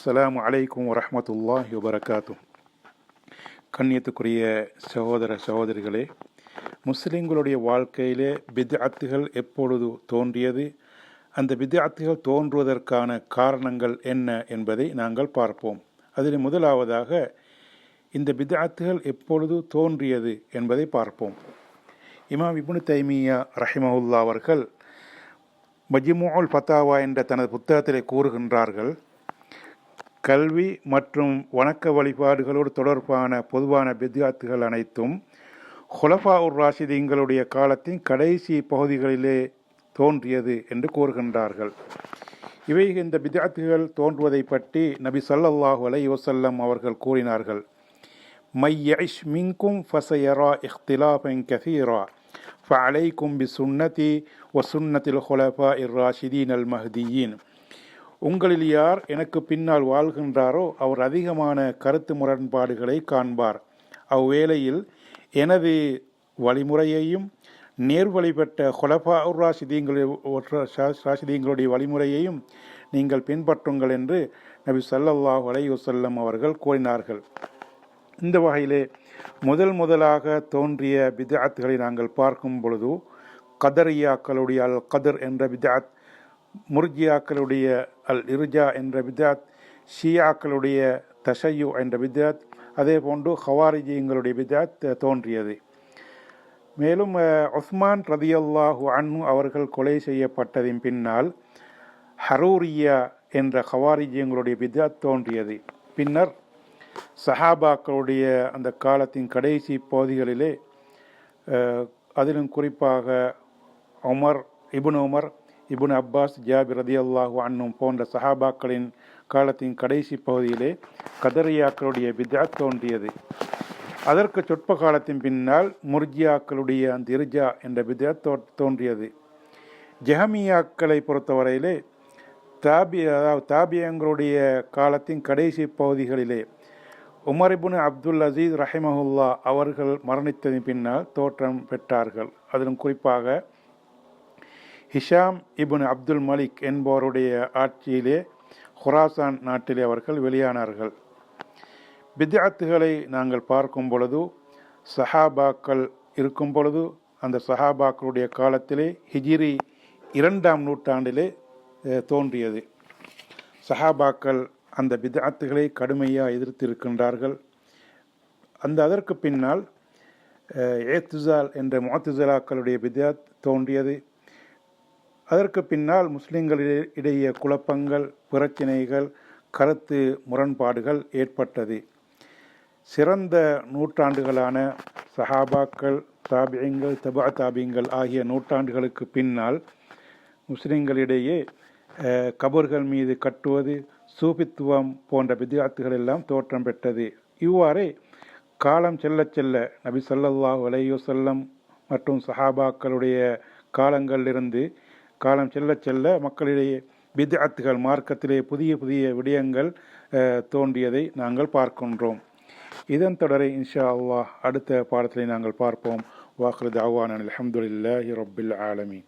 அஸ்லாம் அலைக்கும் வரஹ்மத்துல்லாஹி வபரகாத்தும் கண்ணியத்துக்குரிய சகோதர சகோதரிகளே முஸ்லிம்களுடைய வாழ்க்கையிலே பித்அத்துகள் எப்பொழுது தோன்றியது? அந்த பித்அத்துகள் தோன்றுவதற்கான காரணங்கள் என்ன என்பதை நாங்கள் பார்ப்போம். அதில் முதலாவதாக இந்த பித்அத்துகள் எப்பொழுது தோன்றியது என்பதை பார்ப்போம். இமாம் இப்னு தைமியா ரஹிமவுல்லா அவர்கள் மஜிமுல் ஃபத்தாவா என்ற தனது புத்தகத்திலே கூறுகின்றார்கள் கல்வி மற்றும் வணக்க வழிபாடுகளோடு தொடர்பான பொதுவான பித்யாத்துகள் அனைத்தும் ஹொலஃபா உர் ராஷிதீங்களுடைய காலத்தின் கடைசி பகுதிகளிலே தோன்றியது என்று கூறுகின்றார்கள். இவை இந்த பித்யாத்துகள் தோன்றுவதை பற்றி நபி சல்லல்லாஹு அலை வசல்லம் அவர்கள் கூறினார்கள். மையஷ் மின்கும் ஃபசயரா இஃப்திலாஃபன் கசீரா. ஃபலை பி சுன்னதி ஒ சுன்னத்தில் ஹொலஃபா இர் ராஷிதீன் அல் மஹ்தியின். உங்களில் யார் எனக்கு பின்னால் வாழ்கின்றாரோ அவர் அதிகமான கருத்து முரண்பாடுகளை காண்பார். அவ்வேளையில் எனது வழிமுறையையும் நேர்வழி பெற்ற ஹொலபா ராசிதீங்களுடைய வழிமுறையையும் நீங்கள் பின்பற்றுங்கள் என்று நபி சல்லல்லாஹ் அலையுசல்லம் அவர்கள் கூறினார்கள். இந்த வகையிலே முதல் முதலாக தோன்றிய பிதாத்துகளை நாங்கள் பார்க்கும் பொழுது கதரியாக்களுடைய அல் கதர் என்ற பிதாத் முர்ஜியாக்களுடைய அல் இருஜா என்ற பிதாத் ஷியாக்களுடைய தஷையு என்ற பிதாத் அதே போன்று ஹவாரிஜியங்களுடைய பிதாத் தோன்றியது. மேலும் ஒஸ்மான் ரதியல்லாஹு அன்னு அவர்கள் கொலை செய்யப்பட்டதின் பின்னால் ஹரூரியா என்ற ஹவாரிஜியங்களுடைய வித்யாத் தோன்றியது. பின்னர் சஹாபாக்களுடைய அந்த காலத்தின் கடைசி பகுதிகளிலே அதிலும் குறிப்பாக Umar ibn Umar ibn Abbas Joby ரதி அல்லாஹு அன்னும் போன்ற சஹாபாக்களின் காலத்தின் கடைசி பகுதியிலே கதரியாக்களுடைய பிதாத் தோன்றியது. அதற்கு சொற்ப காலத்தின் பின்னால் முர்ஜியாக்களுடைய அந்த என்ற பிதாத் தோ தோன்றியது. ஜெஹமியாக்களை பொறுத்தவரையிலே தாபி அதாவது தாபியங்களுடைய காலத்தின் கடைசி பகுதிகளிலே உமரிபுன் அப்துல் அசீஸ் ரஹிமஹுல்லா அவர்கள் மரணித்ததின் பின்னால் தோற்றம் பெற்றார்கள். அதிலும் குறிப்பாக ஹிஷாம் இபுன் அப்துல் மலிக் என்பவருடைய ஆட்சியிலே ஹுராசான் நாட்டிலே அவர்கள் வெளியானார்கள். பித்யாத்துகளை நாங்கள் பார்க்கும் பொழுது சஹாபாக்கள் இருக்கும் பொழுது அந்த சஹாபாக்களுடைய காலத்திலே ஹிஜிரி இரண்டாம் நூற்றாண்டிலே தோன்றியது. சஹாபாக்கள் அந்த பிதாத்துகளை கடுமையாக எதிர்த்திருக்கின்றார்கள். அந்த அதற்கு பின்னால் ஏத்துசால் என்ற மாத்துசலாக்களுடைய பிதாத் தோன்றியது. அதற்கு பின்னால் முஸ்லிம்களிடையே குழப்பங்கள் பிரச்சினைகள் கருத்து முரண்பாடுகள் ஏற்பட்டது. சிறந்த நூற்றாண்டுகளான சஹாபாக்கள் தாபியங்கள் தபா தாபியங்கள் ஆகிய நூற்றாண்டுகளுக்கு பின்னால் முஸ்லிம்களிடையே கபர்கள் மீது கட்டுவது சூபித்துவம் போன்ற வித்தியார்த்திகள் எல்லாம் தோற்றம் பெற்றது. இவ்வாறே காலம் செல்ல செல்ல நபி சல்லல்லாஹு அலையுசல்லம் மற்றும் சஹாபாக்களுடைய காலங்களிலிருந்து காலம் செல்ல செல்ல மக்களிடையே பித்அத்துகள் மார்க்கத்திலே புதிய புதிய விடயங்கள் தோன்றியதை நாங்கள் பார்க்கின்றோம். இதன் தொடரை இன்ஷா அல்லாஹ் அடுத்த பாடத்திலே நாங்கள் பார்ப்போம். வாக்குறது அவ்வான் அலமதுல்லாஹி ரபில் ஆலமீன்.